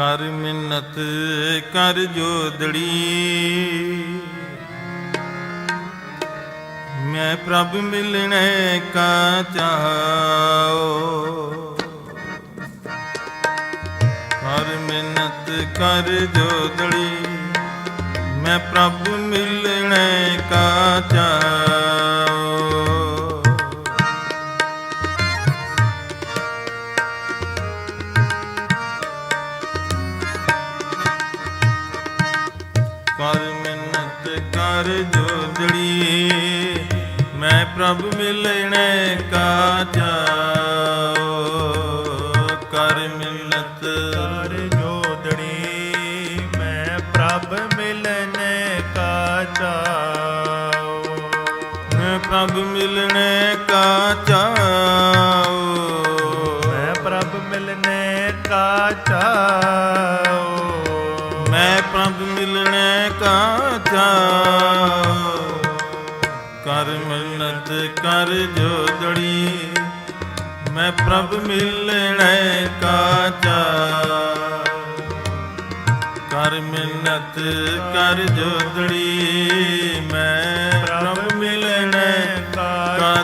ਕਰ ਮਿੰਨਤ ਕਰ ਜੋਦੜੀ। ਮੈਂ ਪ੍ਰਭ ਮਿਲਣੇ ਕਾ ਚਾਹੋ। ਕਰ ਮਿੰਨਤ ਕਰ ਜੋਦੜੀ। ਮੈਂ ਪ੍ਰਭ ਮਿਲਣੇ ਕਾ ਚਾਹੋ। ਪ੍ਰਭ ਮਿਲਣੇ ਕਾ ਚਾਓ ਕਰ ਮਿੰਨਤ। ਕਰ ਜੋਦੜੀ ਮੈਂ ਪ੍ਰਭ ਮਿਲਨੇ ਕਾ ਚਾਓ ਮੈਂ ਪ੍ਰਭ ਮਿਲਣੇ ਕਾ ਚਾਓ ਮੈਂ ਪ੍ਰਭ ਮਿਲਨੇ ਕਾ ਚਾਓ ਮਿੰਨਤ ਕਰ ਜੋਦੜੀ ਮੈਂ ਪ੍ਰਭ ਮਿਲਣੇ ਕਾਚਾ। ਕਰ ਮਿੰਨਤ ਕਰ ਜੋਦੜੀ ਮੈਂ ਪ੍ਰਭ ਮਿਲਣੇ ਕਾਚਾ।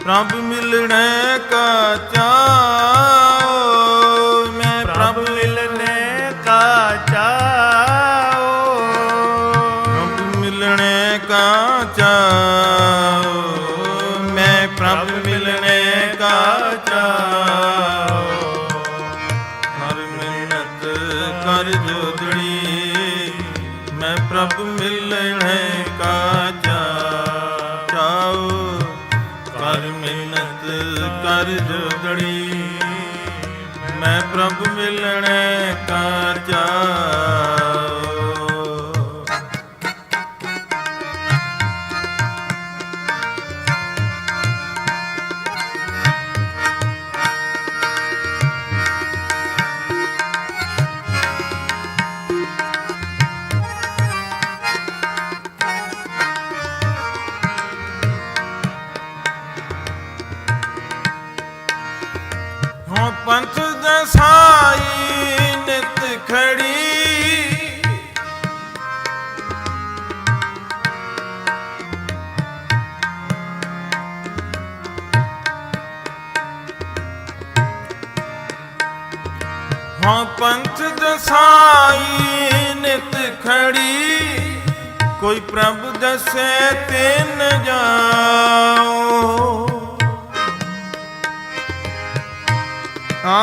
ਪ੍ਰਭ ਮਿਲਣੇ ਕਾਚਾ। ਪੰਥ ਨਿਤ ਖੜੀ ਕੋਈ ਪ੍ਰਭ ਦਸੇ ਤਿੰਨ ਜਾਓ ਆ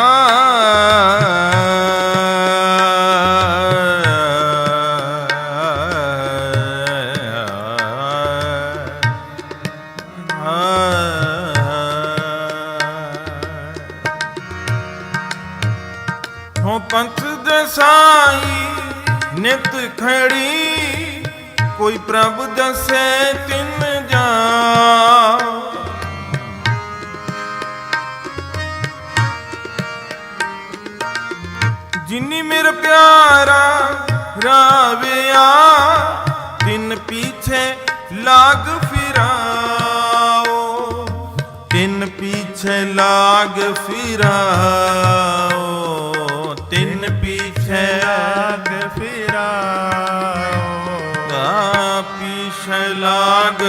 ਖੜੀ ਕੋਈ ਪ੍ਰਭ ਦਸੇ ਤਿੰਨ ਜਾ ਜਿਨੀ ਮੇਰਾ ਪਿਆਰਾ ਰਾਵਿਆ ਤਿੰਨ ਪੀਛੇ ਲਾਗ ਫਿਰਾਓ। ਤਿੰਨ ਪੀਛੇ ਲਾਗ ਫਿਰਾਓ।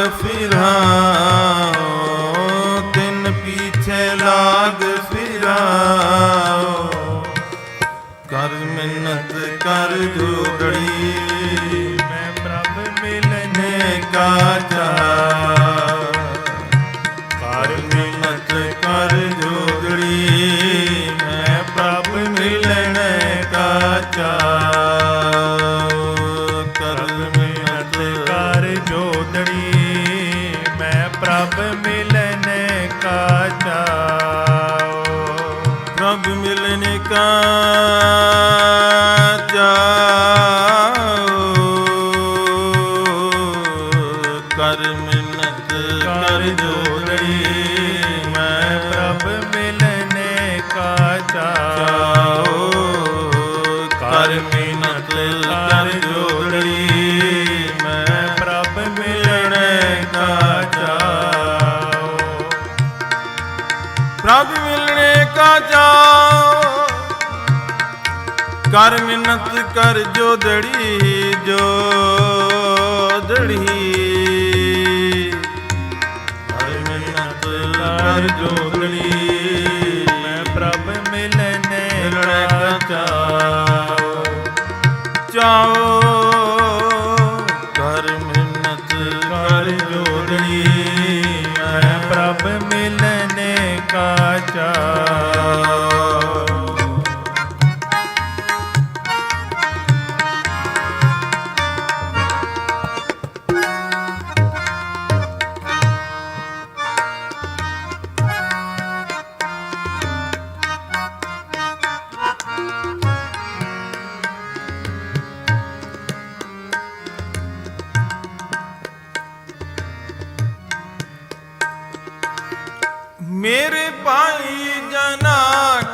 ਲਾਗ ਤਿੰਨ ਪੀਛੇ ਲਾਗ ਫਿਰਾਓ। ਕਰ ਮਿੰਨਤ ਕਰ ਜੋਗੜੀ। ਮੈਂ ਪ੍ਰਭ ਮਿਲਨੇ ਕਾ ਚਾਹ। ਮਿੰਨਤ ਕਰ ਮੈਂ ਪ੍ਰਭ ਮਿਲਨੇ ਕਾ ਕਰ ਮਿੰਨਤ ਕਰ ਜੋਗੜੀ ਮੈਂ ਪ੍ਰਭ ਮਿਲਣੇ ਕਾ ਚਾਹ। ਪ੍ਰਭ ਮਿਲਣੇ ਕਾ ਜਾਓ ਕਰ ਮਿੰਨਤ ਕਰ ਜੋਦੜੀ ਜੋਦੜੀ ਕਰ ਜੋਦੜੀ ਮੈਂ ਪ੍ਰਭ ਮਿਲਨੇ ਕਾ ਚਾਓ ਚਾਓ ਮੇਰੇ ਭਾਈ ਜਨਾ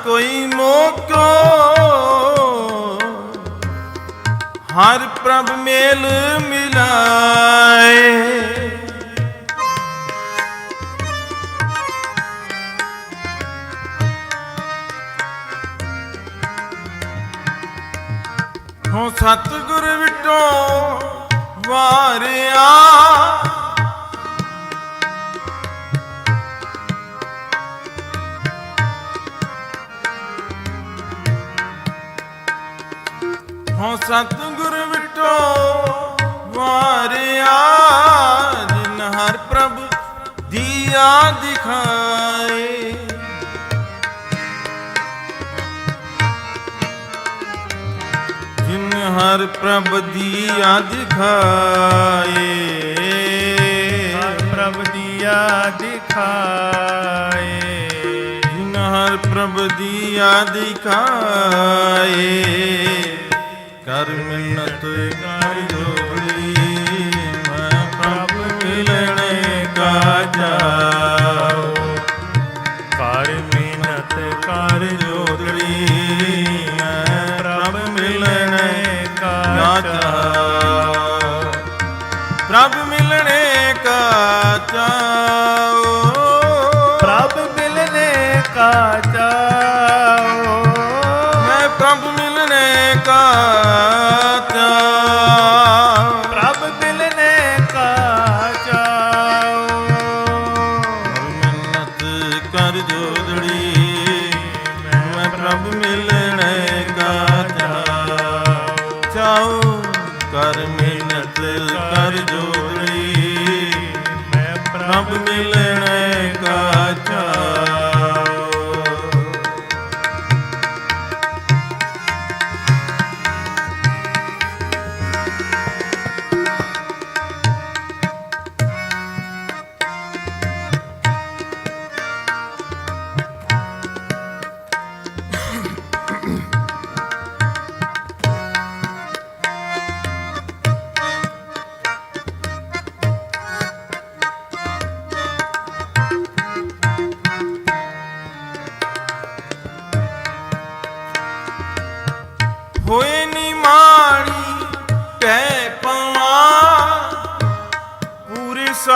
ਕੋਈ ਮੋਕੋ। ਹਰ ਪ੍ਰਭ ਮੇਲ ਮਿਲਾਏ। ਹੋ ਸਤਿਗੁਰ ਵਿਟੋ ਵਾਰਿਆ। ਹੋ ਸਤਿਗੁਰ ਵਿਟੋ ਵਾਰਿਆ ਜਿਨ ਹਰ ਪ੍ਰਭ ਦੀਆ ਦਿਖਾਏ। ਜਿਨ ਹਰ ਪ੍ਰਭ ਦੀਆ ਦਿਖਾਏ। ਪ੍ਰਭ ਦੀਆ ਦਿਖਾਏ। ਜਿਨ ਹਰ ਪ੍ਰਭ ਦੀਆ ਦਿਖਾਏ। ਕਰ ਮਿੰਨਤ ਕਰ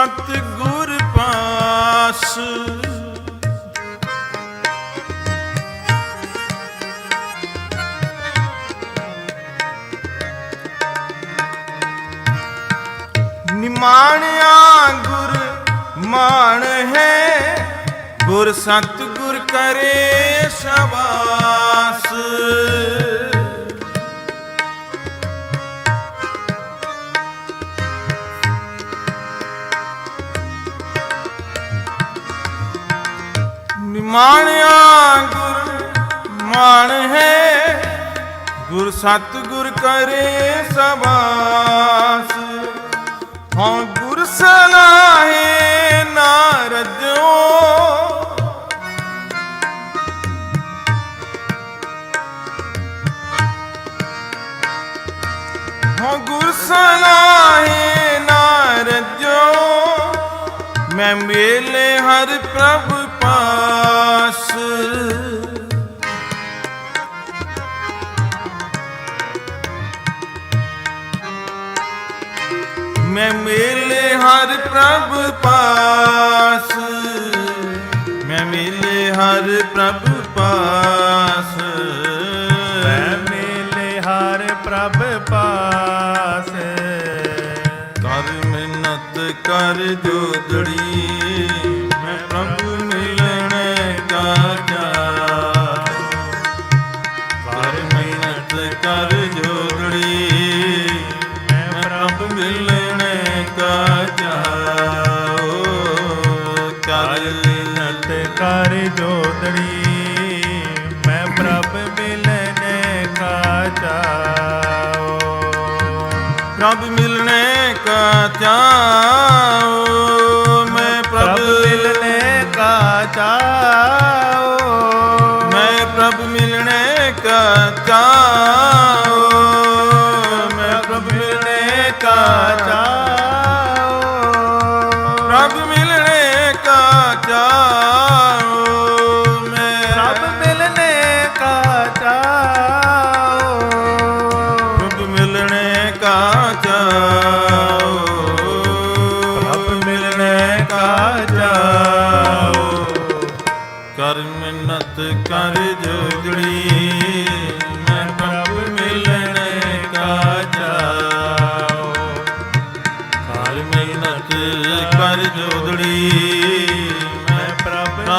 ਸਤ ਗੁਰ ਪਾਸ। ਨਿਮਾਣਿਆ ਗੁਰ ਮਾਣ ਹੈ ਗੁਰ ਸਤ ਗੁਰ ਕਰੇ ਸ਼ਬਾਸ। ਨਿਮਾਣਿਆ ਗੁਰ ਮਾਣ ਹੈ, ਗੁਰ ਸਤ ਗੁਰ ਕਰੇ ਸਬਾਸ ਹਾਂ ਗੁਰ ਸਲਾਹੇ ਨਾਰਦਿਓ ਹਾਂ ਗੁਰ ਸਲਾਹੇ ਨਾਰਦਿਓ ਮੈਂ ਮੇਲੇ ਹਰ ਪ੍ਰਭ ਮੈਂ ਮੇਲੇ ਹਰ ਪ੍ਰਭ ਪਾਸ। ਮੈਂ ਮੇਲੇ ਹਰ ਪ੍ਰਭ ਪਾਸ। ਮੈਂ ਮੇਲੇ ਹਰ ਪ੍ਰਭ ਪਾਸ। ਕਰ ਮਿਹਨਤ ਕਰ ਜੋਦੜੀ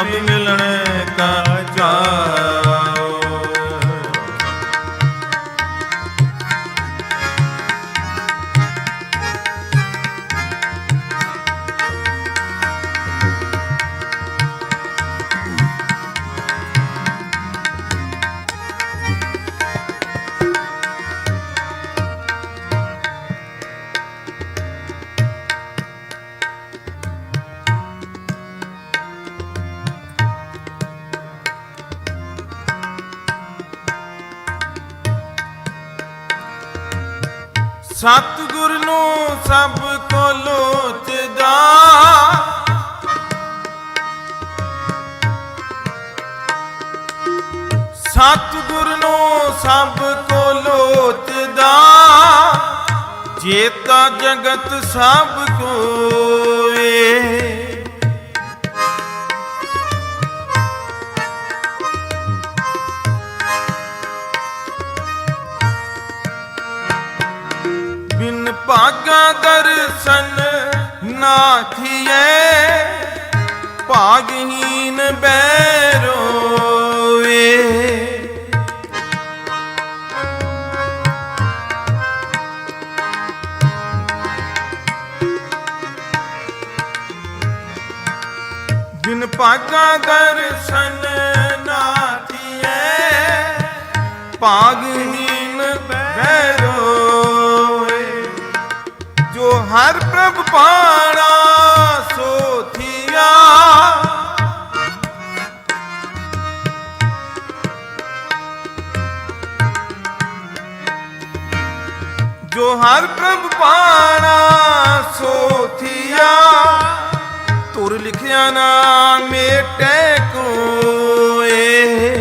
I'm Come ਸਤਿਗੁਰ ਨੂੰ ਸਭ ਕੋ ਲੋਚਦਾ। ਸਤਿਗੁਰ ਨੂੰ ਸਭ ਕੋ ਲੋਚਦਾ। ਜੇਤਾ ਜਗਤ ਸਭ ਕੋਏ। ਨਾਮਾ ਦਰਸ਼ਨ ਨਾਥੀਏ ਭਾਗਹੀਨ ਬੈਰੋਏ। ਜਿਨ ਭਾਗਾ ਦਰਸ਼ਨ ਨਾਥੀਏ ਭਾਗਹੀਨ ਸਭ ਪਾਣਾ ਜੋ ਹਰ ਪ੍ਰਭ ਪਾਣਾ ਸੋਥੀਆ ਤੁਰ ਲਿਖਿਆ ਨਾ ਮੇਟੇ ਕੋਏ।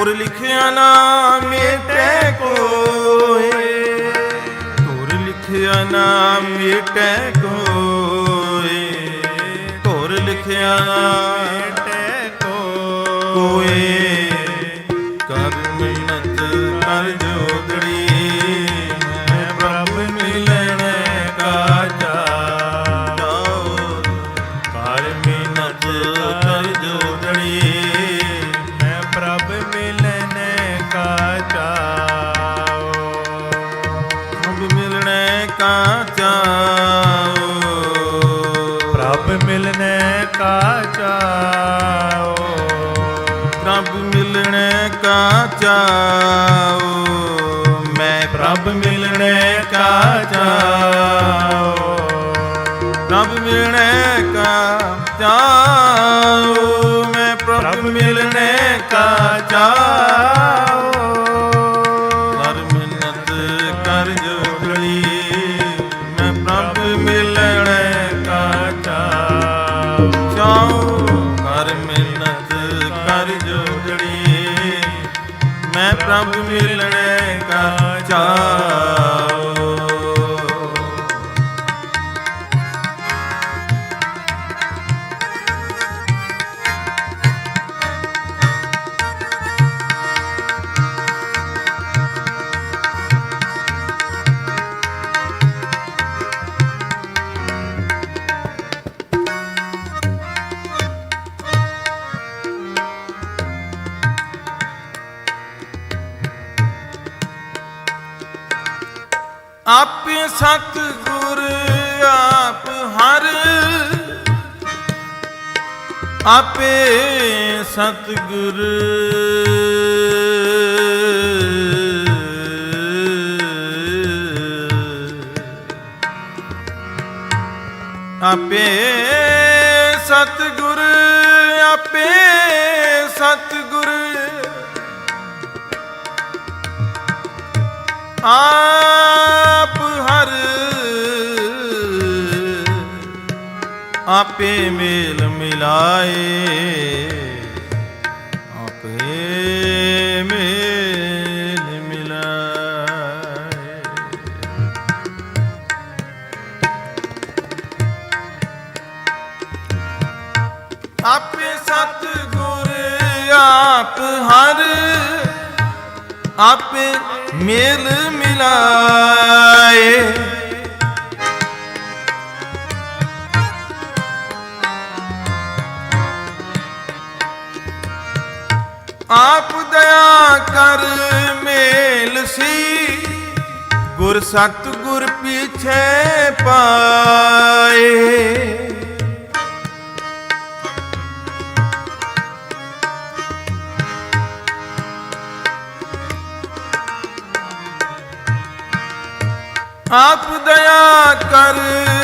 ਤੁਰ ਲਿਖਿਆ ਨਾਮ ਮੇਟੈ ਕੋਏ। ਤੁਰ ਲਿਖਿਆ ਨਾਮ ਮੇਟੈ ਕੋਏ। ਤੁਰ ਲਿਖਿਆ ਨਾ ਮੇਟੈ ਕੋਏ। ਕਰਮ ਨੰਦ ਕਰ ਜੋਗੜੀ। ਮੈਂ ਪ੍ਰਭ ਮਿਲਣੇ ਕਾ ਚਾਉ ਪ੍ਰਭ ਮਿਲਣੇ ਕਾ ਚਾਉ ਮੈਂ ਪ੍ਰਭ ਮਿਲਣੇ ਕਾ ਚਾਉ ਸਤ ਗੁਰ ਆਪ ਹਰ ਆਪੇ ਸਤ ਗੁਰ। ਆਪੇ ਸਤ ਗੁਰ ਆਪੇ ਸਤ ਗੁਰ। ਆਪ ਆਪੇ ਮੇਲ ਮਿਲਾਏ। ਆਪੇ ਮੇਲ ਮਿਲਾਏ। ਆਪੇ ਸਤ ਗੁਰ ਆਪ ਹਰ ਆਪੇ ਮੇਲ ਮਿਲਾਏ। ਆਪ ਦਇਆ ਕਰ ਮੇਲ ਸੀ। ਗੁਰ ਸਤ ਗੁਰ ਪਿਛੇ ਪਾਏ। ਆਪ ਦਇਆ ਕਰ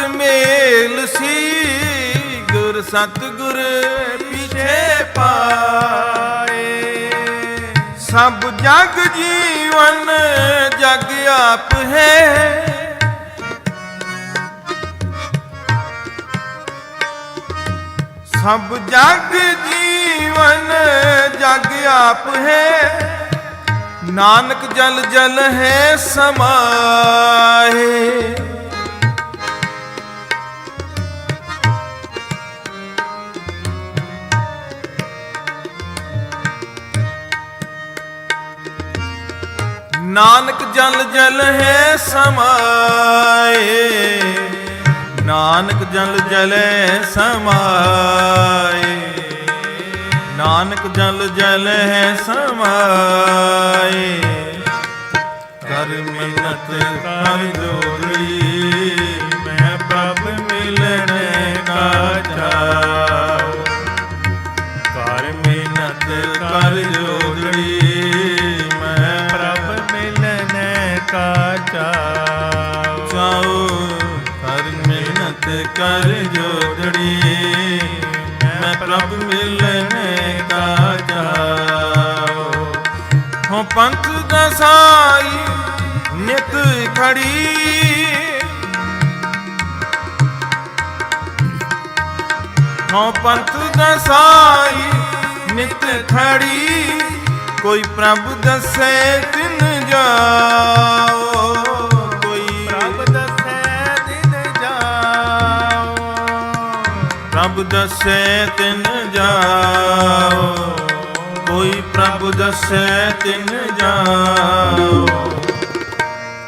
ਮੇਲ ਸੀ। ਗੁਰ ਸਤ ਗੁਰ ਪਿਛੇ ਪਾਏ। ਸਭ ਜਗ ਜੀਵਨ ਜਗ ਆਪ ਹੈ। ਸਭ ਜਗ ਜੀਵਨ ਜਗ ਆਪ ਹੈ। ਨਾਨਕ ਜਲ ਜਲ ਹੈ ਸਮਾਏ। ਨਾਨਕ ਜਲ ਜਲ ਹੈ ਸਮਾਏ। ਨਾਨਕ ਜਲ ਜਲੇ ਸਮਾਏ। ਨਾਨਕ ਜਲ ਜਲ ਹੈ ਸਮਾਏ। ਕਰ ਮਿੰਨਤ ਕਰ ਜੋੜੀ, ਮੈਂ ਪ੍ਰਭ ਮਿਲਣੇ ਕਾ ਚਾਉ ਕਰ ਜੋਦੜੀ ਮੈਂ ਪ੍ਰਭ ਮਿਲਨੇ ਕਾ ਚਾਉ। ਹੋ ਪੰਥ ਦਸਾਈ ਨਿਤ ਖੜੀ। ਹੋ ਪੰਥ ਦਸਾਈ ਨਿਤ ਖੜੀ, ਕੋਈ ਪ੍ਰਭ ਦਸੇ ਤਿਨ ਜਾਓ ਦਸੇ ਤਿਨ ਜਾਓ। ਕੋਈ ਪ੍ਰਭ ਦਸੇ ਤਿਨ ਜਾਓ।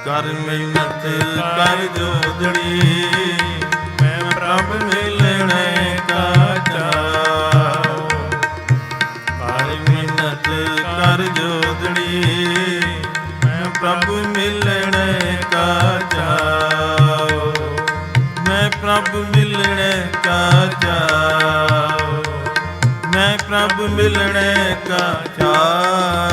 ਕਰ ਮਿਹਨਤ ਕਰ ਜੋਦੜੀ ਮਿਲਣੇ ਕਾ ਚਾਉ